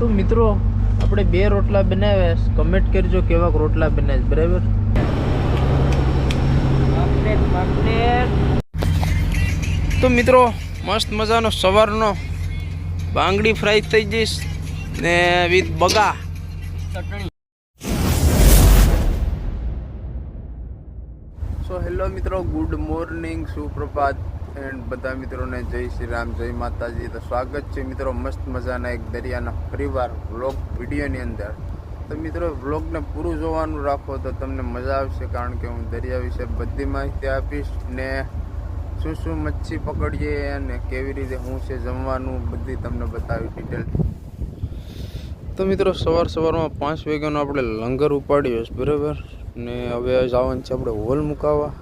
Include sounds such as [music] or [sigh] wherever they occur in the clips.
તો મિત્રો આપણે બે રોટલા બનાવ્યા કમેન્ટ કરજો કેવા રોટલા બન્યા બરાબર? તો મિત્રો મસ્ત મજાનો સવારનો બાંગડી ફ્રાય થઈ જઈશ ને વિથ બગા. સો હેલો મિત્રો ગુડ મોર્નિંગ સુપ્રભાત. એન્ડ બધા મિત્રોને જય શ્રી રામ, જય માતાજી. તો સ્વાગત છે મિત્રો મસ્ત મજાના એક દરિયાના પરિવાર વ્લોગ વિડીયોની અંદર. તો મિત્રો વ્લોગને પૂરું જોવાનું રાખો તો તમને મજા આવશે, કારણ કે હું દરિયા વિશે બધી માહિતી આપીશ ને શું શું મચ્છી પકડીએ અને કેવી રીતે શું છે જમવાનું બધી તમને બતાવી ડિટેલ તો મિત્રો સવાર સવારમાં પાંચ વાગ્યાનો આપણે લંગર ઉપાડ્યો છે, બરાબર? ને હવે જવાનું છે આપણે હોલ મુકાવવા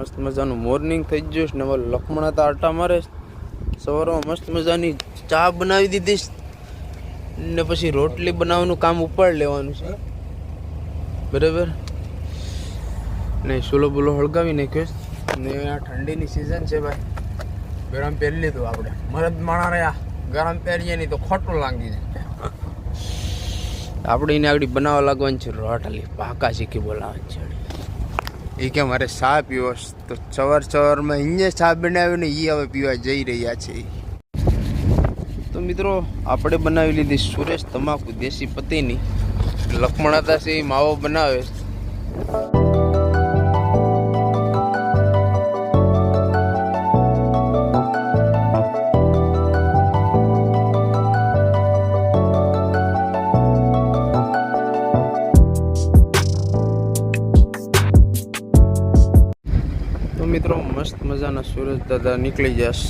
મસ્ત મજાનું મોર્નિંગ થઈ ગયું છે ને હવે લખમણા તો આટા મારે સવારમાં મસ્ત મજાની ચા બનાવી દીધી ને પછી રોટલી બનાવવાનું કામ ઉપાડ લેવાનું છે. બરાબર? ને સુલો બુલો હળગાવી નાખ્યો ને આ ઠંડીની સિઝન છે ભાઈ. ગરમ પહેરી લીધું આપણે. મરદ માણા રહ્યા. ગરમ પહેરીએ નહીં તો ખોટું લાગી જાય. આપણે એને આગળ બનાવવા લાગવાની છે. રોટલી પાકા શીખી બોલાવવાની છે. એ કે મારે ચા પીવો તો સવાર સવારમાં અહીંયા ચા બનાવીને એ હવે પીવા જઈ રહ્યા છે. તો મિત્રો, આપણે બનાવી લીધી સુરેશ તમાકુ, દેશી પતિની. લખમણાતા છે એ માવો બનાવે મજાના સુરજ દાદા નીકળી જશ.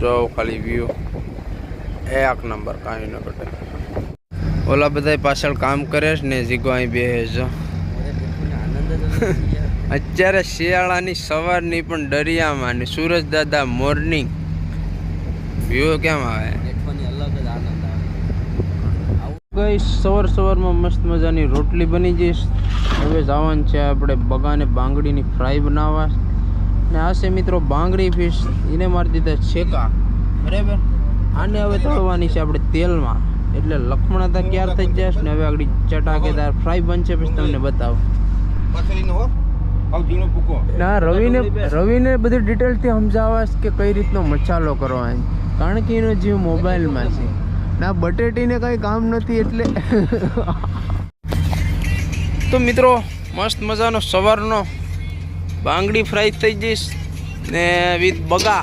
જો ખાલી વ્યૂ એક નંબર કાંઈ ન ઘટે. ઓલા બધા પાછળ કામ કરે છે ને જીગો અહીં બેહે છે. અત્યારે શિયાળાની સવારની પણ દરિયામાં ને સુરજ દાદા મોર્નિંગ વ્યૂ કેમ આવે? ગઈ સવાર સવારમાં મસ્ત મજાની રોટલી બની જઈશ. હવે જવાનું છે આપણે બગાને બાંગડીની ફ્રાય બનાવવા. ને આ છે મિત્રો બાંગડી ફિશ એને મારી દીધા છેકા બરાબર? આને હવે તળવાની છે આપણે તેલમાં. એટલે લખમણા હતા ક્યાર થઈ જશે ને હવે આગળ ચટાકેદાર ફ્રાય બનશે પછી તમને બતાવો. ના રવિને રવિને બધી ડિટેલથી સમજાવાશ કે કઈ રીતનો મસાલો કરવાનો કારણ કે એનો જીવ મોબાઈલમાં છે. ના બટેટીને કંઈ કામ નથી એટલે તો મિત્રો મસ્ત મજાનો સવારનો બાંગડી ફ્રાય થઈ જઈશ ને વિથ બગા.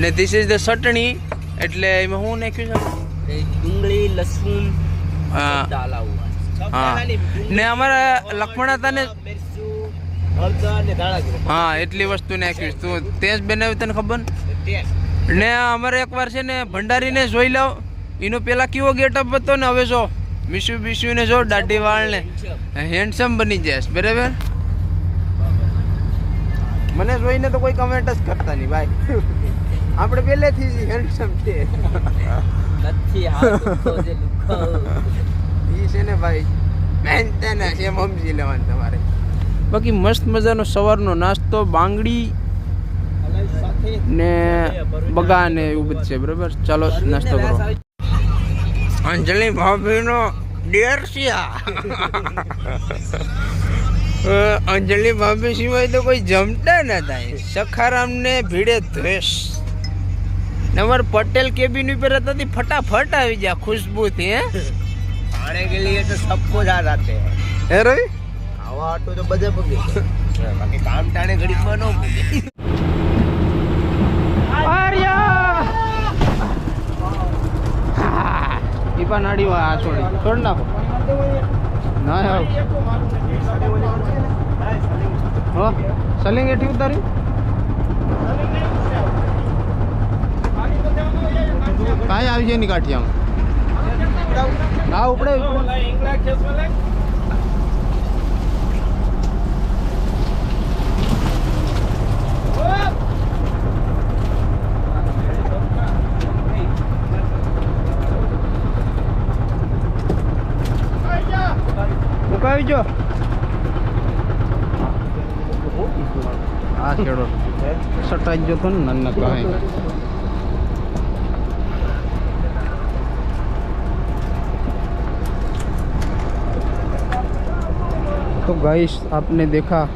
ને ધીસ ઇઝ ધ ચટણી એટલે એમાં હું નાખ્યું છે? ડુંગળી લસણ હા. હા. ને અમારા લખમણ મિરચું ને હા એટલી વસ્તુ નાખીશ. તું તે જ બનાવ્યું તને ખબર? ને? ને અમારે એકવાર છે ને ભંડારીને જોઈ લાવ. એનો પેલા કેવો ગેટઅપ હતો ને હવે જો મીસુ બીસુ ને જો દાઢી વાળ ને હેન્ડસમ બની જશે બરાબર? મને જોઈને તો કોઈ કમેન્ટ જ કરતા નહીં ભાઈ. આપણે પહેલેથી જ હેન્ડસમ છે નથી એ છે ને ભાઈ મેન્ટેનન્સ એમ સમજી લેવાનું તમારે. બાકી મસ્ત મજાનો સવારનો નાસ્તો બાંગડી ને બગા ને એવું બધું છે બરાબર? ચાલો નાસ્તો કરો. અંજલિ ભાભીનો ડેરસિયા અંજલિ ભાભી સિવાય તો કોઈ જમતા ન થાય. સખારામ ને ભીડે દ્વેષ. નમર પટેલ કેબિન ઉપર હતા તે ફટાફટ આવી જા ખુશબુ થી હે? ખાણે કે લીએ તો સબ કુછ આ રાતે હે. રોઈ આવા આટો તો બધે ભૂગે બાકી કામ ટાણે ઘડી માં ન આર્યા! ઈપા નાડી વા છોડી છોડ નાખો. હા હો. સલિંગ એઠી ઉતારી? કાંઈ આવી જાય ની આમ. હા ઉપડે. [laughs] तो गाइस आपने देखा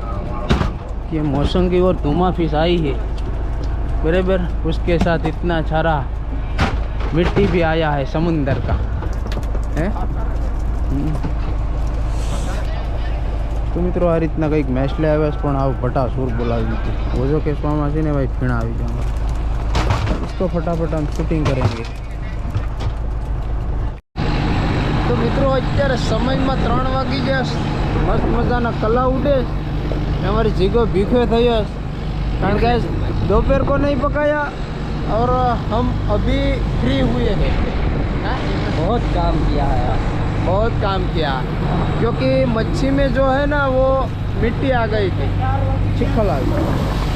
कि मौसम की ओर धुमा फिस आई है। बराबर उसके साथ इतना छारा मिट्टी भी आया है समुंदर का। है? તો મિત્રો આ રીતના કંઈક મેસલે આવે છે પણ આવું ભટા સૂર બોલાવી દીધું ઓજો કેસવામાં છે ને ભાઈ ફીણા આવી જાય इसको फटाफट हम शूटिंग करेंगे તો મિત્રો અત્યારે સમયમાં ત્રણ વાગી જશે મસ્ત મજાના કલા ઉડે ને અમારી જીગો ભીખે થઈ હશે કારણ કે दोपहर को नहीं पकाया और हम अभी फ्री हुए हैं हाँ? बहुत काम किया है बहुत काम किया क्योंकि मच्छी में जो है ना वो मिट्टी आ गई थी चिखल आ गई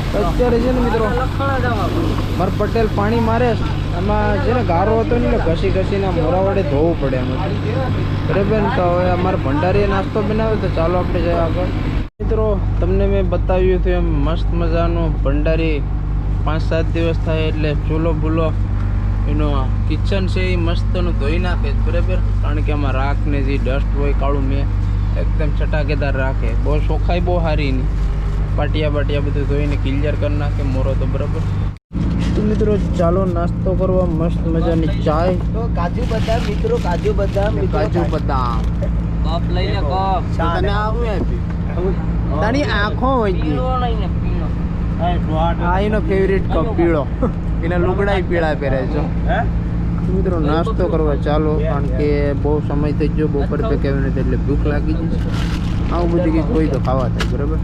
તો અત્યારે છે ને મિત્રો મારા પટેલ પાણી મારે છે. આમાં છે ને ગારો હતો ને એટલે ઘસી ઘસીને આ મોરા વડે ધોવું પડે એમ બરાબર ને તો હવે અમારે ભંડારીએ નાસ્તો બનાવ્યો તો ચાલો આપણે જઈએ આગળ મિત્રો તમને મેં બતાવ્યું હતું એમ મસ્ત મજાનું ભંડારી પાંચ સાત દિવસ થાય એટલે ચૂલો બુલો એનો કિચન છે એ મસ્તનું ધોઈ નાખે છે બરાબર? કારણ કે આમાં રાખને જે ડસ્ટ હોય કાળું મેં એકદમ છટાકેદાર રાખે. બહુ શોખાય બહુ સારી નહીં પાટિયા બાટિયા બધું ધોઈને ક્લિયર કરી નાખે મોરો તો બરાબર. તો મિત્રો ચાલો નાસ્તો કરવા મસ્ત મજાની ચાય. તો કાજુ બદામ મિત્રો કાજુ બદામ કાજુ બદામ. કપ લઈને કપ. તને આવું આપ્યું તારી આંખો હોય ગઈ આ એનો ફેવરેટ કપ પીળો. એના લુગડા પીળા પહેરે છે. મિત્રો નાસ્તો કરવા ચાલો કારણ કે બહુ સમય થઈ ગયો બપોર પે કેવી નથી એટલે ભૂખ લાગી જશે આવું બધું કંઈક કોઈ તો ખાવા થાય બરાબર?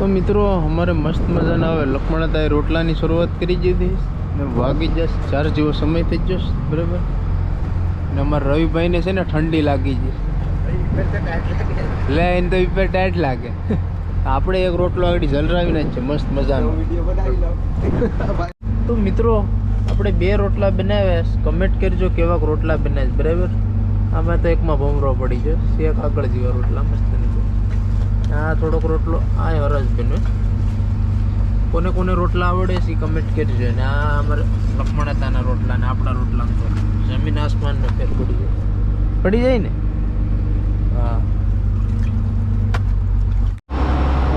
તો મિત્રો અમારે મસ્ત મજાના હવે લક્ષ્મણતાએ રોટલાની શરૂઆત કરી દીધી. ને વાગી જશે ચાર જેવો સમય થઈ ગયો બરાબર? ને અમારા રવિભાઈને છે ને ઠંડી લાગી જશે લે એને તો ઉપર ટાઈટ લાગે. આપણે એક રોટલો આગળ જલરાવીને જ છે મસ્ત મજાનો. તો મિત્રો, આપણે બે રોટલા બનાવ્યા કમેન્ટ કરજો કેવા રોટલા બનાવ્યા બરાબર? આમાં તો એકમાં ભમરો પડી ગયો. શેક આગળ જેવા રોટલા મસ્ત નથી આ થોડોક રોટલો, આ હરજ બન્યો. કોને કોને રોટલા આવડે છે કમેન્ટ કરજો. ને આ અમારે લક્ષ્મણતાના રોટલા ને આપણા રોટલા તો જમીન આસમાનનો ફેર પડી જાય પડી જાય ને? હા.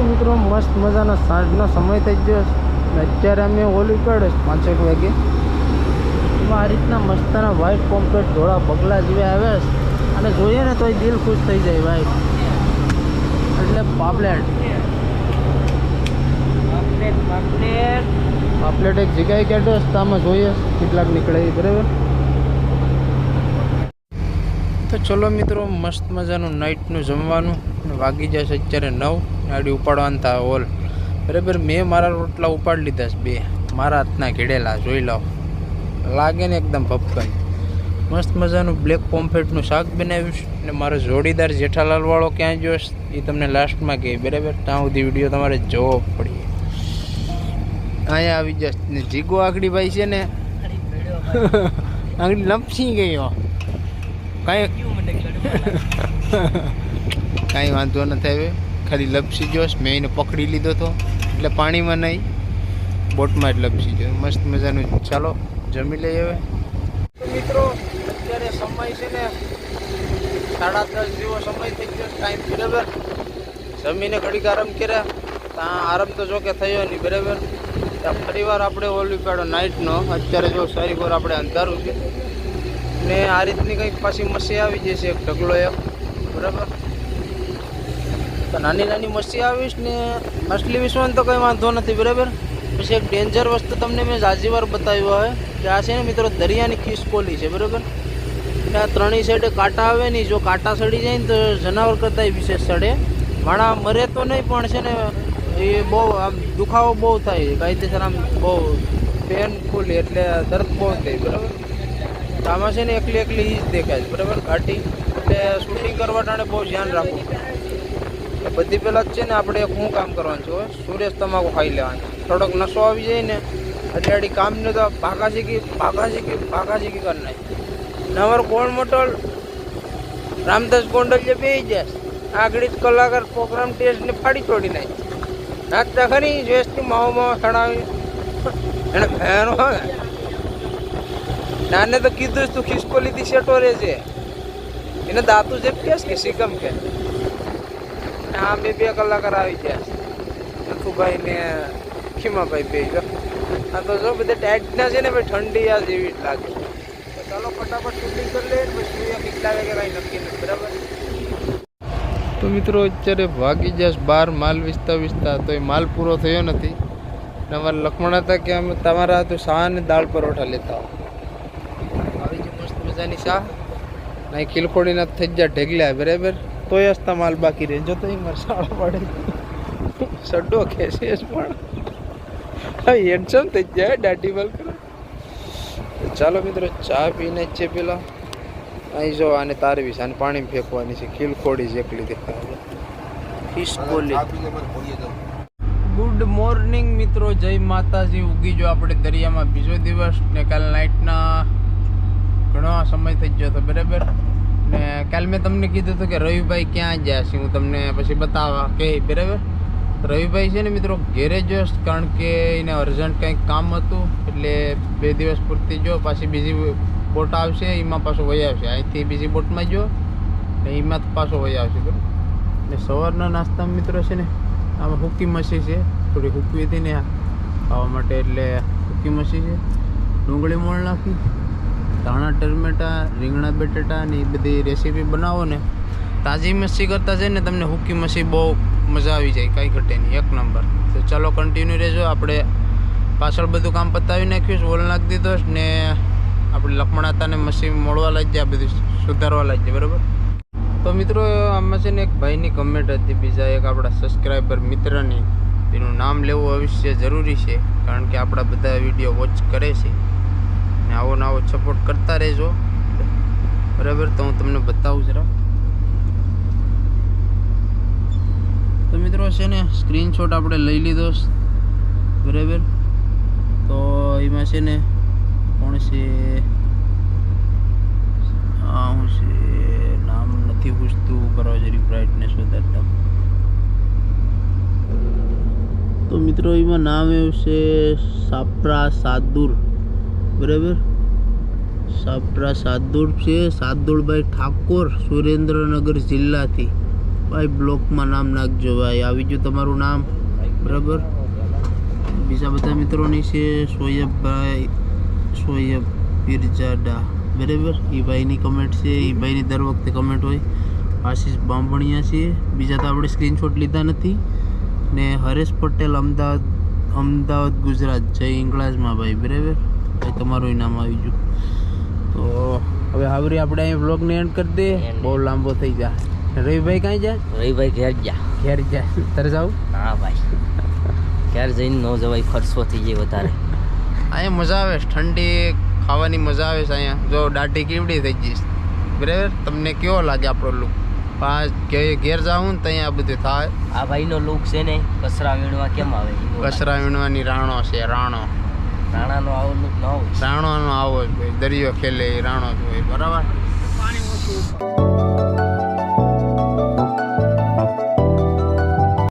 મિત્રો, મસ્ત મજાનો સાંજનો સમય થઈ ગયો છે. અત્યારે અમે ઓલી પડે પાંચેક વાગે. એમાં આ રીતના મસ્તના વ્હાઈટ કોમ્પેટ ધોળા પગલા જેવા આવે છે. અને જોઈએ ને તોય દિલ ખુશ થઈ જાય ભાઈ. એટલે પાપલેટ. પાપલેટ પાપલેટ. એક જગ્યાએ તો આમાં જોઈએ કેટલાક નીકળે બરાબર? તો ચલો મિત્રો મસ્ત મજાનું નાઇટનું જમવાનું. વાગી જશે અત્યારે નવ. ગાડી ઉપાડવાના હતા ઓલ. બરાબર મેં મારા રોટલા ઉપાડી લીધા છે બે. મારા હાથના ઘેડેલા જોઈ લો. લાગે ને એકદમ ભપકન મસ્ત મજાનું બ્લેક પોમ્ફેટનું શાક બનાવ્યું છે ને મારો જોડીદાર જેઠાલાલવાળો ક્યાં ગયો છે એ તમને લાસ્ટમાં કહે. બરાબર ત્યાં સુધી વીડિયો તમારે જોવો પડી. અહીંયા આવી જશે ને જીગો આકડી ભાઈ છે ને. [laughs] આંગળી લપસી ગયો કાંઈ [laughs] કાંઈ વાંધો નથી હવે ખાલી લપસી ગયો મેં એને પકડી લીધો હતો એટલે પાણીમાં નહીં, બોટમાં જ લપસી ગયો મસ્ત મજાનું. ચાલો, જમી લઈએ હવે. મિત્રો, અત્યારે સમય છે ને સાડા દસ જેવો સમય થઈ ગયો ટાઈમ બરાબર. જમીને ઘડીક આરામ કર્યા. ત્યાં આરામ તો જો થયો નહીં, બરાબર. ત્યાં ફરીવાર આપણે ઓલી પાડો નાઇટનો અત્યારે જો સારી વાર આપણે અંધારું છે. ને આ રીતની કંઈક પાછી મસી આવી જશે એક ઢગલો એક બરાબર? તો નાની નાની મચ્છી આવીશ ને અસલી વિશ્વમાં તો કંઈ વાંધો નથી, બરાબર? પછી એક ડેન્જર વસ્તુ તમને મેં જાજી વાર બતાવ્યું હોય કે આ છે ને મિત્રો દરિયાની ખિસકોલી છે, બરાબર? એટલે આ ત્રણેય સાઈડે કાંટા આવે નહીં જો કાંટા સડી જાય ને તો જનાવર કરતાં વિશેષ સડે. માણા મરે તો નહીં, પણ છે ને એ બહુ આમ દુખાવો બહુ થાય. કાયદેસર આમ બહુ પેનફુલ એટલે દર્દ બહુ થાય, બરાબર? આમાં છે ને એકલી એકલી જ દેખાય છે, બરાબર? ઘાટી એટલે શૂટિંગ કરવા ટાણે બહુ ધ્યાન રાખવું. એટલે બધી પહેલાં છે ને આપણે શું કામ કરવાનું છે સુરેશ તમાકુ ખાઈ લેવાનું થોડોક નશો આવી જાય ને, અડાડી કામ ન તો ભાગા શીખી ભાગા શીખી ભાગા શીખી કરી નાખી. નવર કોણ મોટલ, રામદાસ ગોંડલ જે બે જાય આગળ જ કલાકાર પ્રોગ્રામ ટેસ્ટ ને ફાડી છોડી નાખી. નાચતા ખરી જેસથી માવો માવો સણાવી એને ફેન નાને તો કીધું, તું ખિસકોલીથી શેટો રહે છે. એને દાતું જેમ કેસ કે સિકમ કે. ને આ બે કલાકાર આવી ગયા છે. નથુભાઈ ને ખીમાભાઈ બે જો. આ તો જો બધા ટાઈટના છે ને ભાઈ, ઠંડી આ જેવી જ લાગે. ચાલો ફટાફટ શૂટિંગ કરી લઈએ પછી સૂર્ય કેટલા વાગે નક્કી નથી, બરાબર? તો મિત્રો, અત્યારે ભાગી જશ બાર માલ વિસ્તા વિસ્તા તો એ માલ પૂરો થયો નથી. ને અમારા લખમણ હતા કે અમે તમારા તો શાહ અને દાળ પરોઠા લેતા આવો. ગઈ મસ્ત મજાની શાહ. નહીં ખીલખોડીના થઈ જાય ઢેગલ્યા બરાબર? તોય હસતા માલ બાકી રહે. જો તો એ મરસાળો પડે. સડ્ડો ખેસે પણ. હેન્ડસમ થઈ જાય દાઢી બલ કરે. ચાલો મિત્રો, ચા પીને જ છે પેલા. અહીં જો આને તારવીશ આને પાણી ફેંકવાની છે. ખીલખોડી છે એકલી દેખાય ગુડ મોર્નિંગ મિત્રો. જય માતાજી. ઉગી જો આપણે દરિયામાં બીજો દિવસ ને કાલ નાઇટના ઘણો સમય થઈ ગયો હતો. બરાબર? ને કાલ મેં તમને કીધું હતું કે રવિભાઈ ક્યાં ગયા છે, હું તમને પછી બતાવવા કે બરાબર? રવિભાઈ છે ને મિત્રો ઘેરે જ કારણ કે એને અર્જન્ટ કંઈક કામ હતું, એટલે બે દિવસ પૂરતી જો, પાછી બીજી બોટ આવશે, એમાં પાછો વહી આવશે. અહીંથી બીજી બોટમાં જો, ને એમાં પાછો વહી આવશે, બરાબર? ને સવારના નાસ્તામાં મિત્રો છે ને, આમાં હુકી મસી છે, થોડી હુકવી હતી ને ખાવા માટે, એટલે હુકી મસી છે. ડુંગળી મોળ નાખી ધાણા, ટમેટા, રીંગણા, બટેટા ને એ બધી રેસીપી બનાવો ને, તાજી મસ્સી કરતાં છે ને તમને હુકી મસ્સી બહુ મજા આવી જાય, કાંઈ ઘટે નહીં. એક નંબર. તો ચાલો કન્ટિન્યુ રહેજો. આપણે પાછળ બધું કામ પતાવી નાખ્યું ઓલ નાખી દીધો ને આપણે લખમણાતાને હતા ને મોડવા લાગી જાય બધું સુધારવા લાગી બરાબર? તો મિત્રો, આમાં છે ને એક ભાઈની કમેન્ટ હતી, બીજા એક આપણા સબસ્ક્રાઈબર મિત્રની. એનું નામ લેવું અવશ્ય જરૂરી છે, કારણ કે આપણા બધા વીડિયો વોચ કરે છે. ને આવો ને આવો સપોર્ટ કરતા રહેજો. બરાબર? તો હું તમને બતાવું જરા. તો મિત્રો છે ને સ્ક્રીનશોટ આપણે લઈ લીધો બરાબર? તો એમાં છે ને, કોણ છે? હું છે, નામ નથી પૂછતું, કરવા જરી બ્રાઇટનેસ વધારતા. તો મિત્રો, એમાં નામ એવું છે, સાપરા સાદુર. બરાબર? સાપરા સાદુર છે. સાદુરભાઈ ઠાકોર સુરેન્દ્રનગર જિલ્લાથી. ભાઈ, બ્લોકમાં નામ નાખજો ભાઈ. આવી ગયું તમારું નામ. બરાબર? બીજા બધા મિત્રોની છે સોયબભાઈ સોયબ પીરજાડા બરાબર? એ ભાઈની કમેન્ટ છે. એ ભાઈની દર વખતે કમેન્ટ હોય. આશીષ બાંભણિયા છે. બીજા તો આપણે સ્ક્રીનશોટ લીધા નથી. ને હરેશ પટેલ અમદાવાદ અમદાવાદ ગુજરાત. જય ઇંગ્લાસમાં ભાઈ. બરાબર? ભાઈ તમારું ઇનામ આવી ગયું. તો હવે આવરી આપણે અહીં વ્લોગને એન્ડ કરી દે બહુ લાંબો થઈ જાય રવિભાઈ કાંઈ જાય રવિભાઈ ઘેર ગયા. ઘેર જાય તારે જાવ? હા ભાઈ. ઘેર જઈને ન જવાય ખર્ચો થઈ જાય વધારે. અહીંયા મજા આવે ઠંડી ખાવાની મજા આવે છે અહીંયા. જો દાઢી કેવડી થઈ જઈશ બરાબર? તમને કેવો લાગે આપણો લુક પાંચ ઘેર જાઉં ને ત્યાં આ બધું થાય. આ ભાઈનો લુક છે ને કચરા વીણવા કેમ આવે? કચરા વીણવાની રાણો છે રાણો. રાણાનો આવો ન હોય. રાણોનો આવો જ હોય દરિયો ખેલે એ રાણો જ હોય બરાબર?